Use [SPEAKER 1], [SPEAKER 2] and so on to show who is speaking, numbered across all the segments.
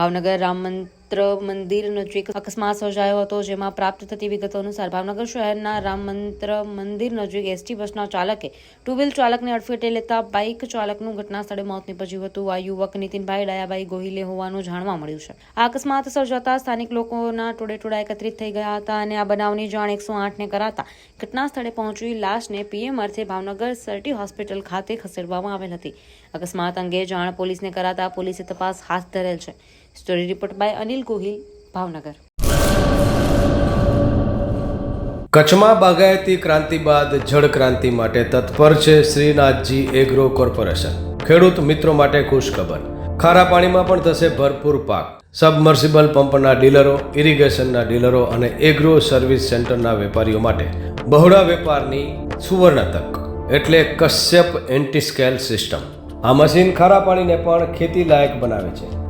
[SPEAKER 1] ભાવનગર રામ મંત્ર મંદિર નજીક અકસ્માત સર્જાયો હતો, જેમાં પ્રાપ્ત થતી વિગતો અનુસાર ભાવનગર શહેરના રામ મંત્ર મંદિર નજીક એસટી બસના ચાલકે ટુ વ્હીલ ચાલકને અડફેટે લેતા બાઇક ચાલકનું ઘટના સ્થળે મોત નીપજ્યું હતું. આ યુવક નીતિનભાઈ ડાયાભાઈ ગોહિલે હોવાનું જાણવા મળ્યું છે. આ અકસ્માત સર્જાતા સ્થાનિક લોકોના ટોળે ટોળા એકત્રિત થઈ ગયા હતા અને આ બનાવની જાણ એકસો આઠને કરાતા ઘટના સ્થળે પહોંચી લાશને પીએમ અર્થે ભાવનગર સર્ટી હોસ્પિટલ ખાતે ખસેડવામાં આવેલ હતી. અકસ્માત અંગે જાણ પોલીસને કરાતા પોલીસે તપાસ હાથ ધરેલ છે. Story report by Anil Gohil, Bhavnagar.
[SPEAKER 2] કચ્છમાં બાગાયતી ક્રાંતિ બાદ જળ ક્રાંતિ માટે તત્પર છે શ્રીનાથજી એગ્રો કોર્પોરેશન. ખેડૂત મિત્રો માટે ખુશખબર. ખારા પાણીમાં પણ થશે ભરપૂર પાક. સબમર્સિબલ પંપના ડીલરો, ઇરિગેશનના ડીલરો અને એગ્રો સર્વિસ સેન્ટરના વેપારીઓ માટે બહોળા વેપારની સુવર્ણ તક. એટલે કશ્યપ એન્ટીસ્કેલ સિસ્ટમ. આ મશીન ખારા પાણીને પણ ખેતી લાયક બનાવે છે.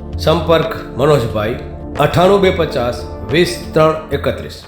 [SPEAKER 2] સંપર્ક મનોજભાઈ અઠ્ઠાણું બે પચાસ વીસ ત્રણ એકત્રીસ.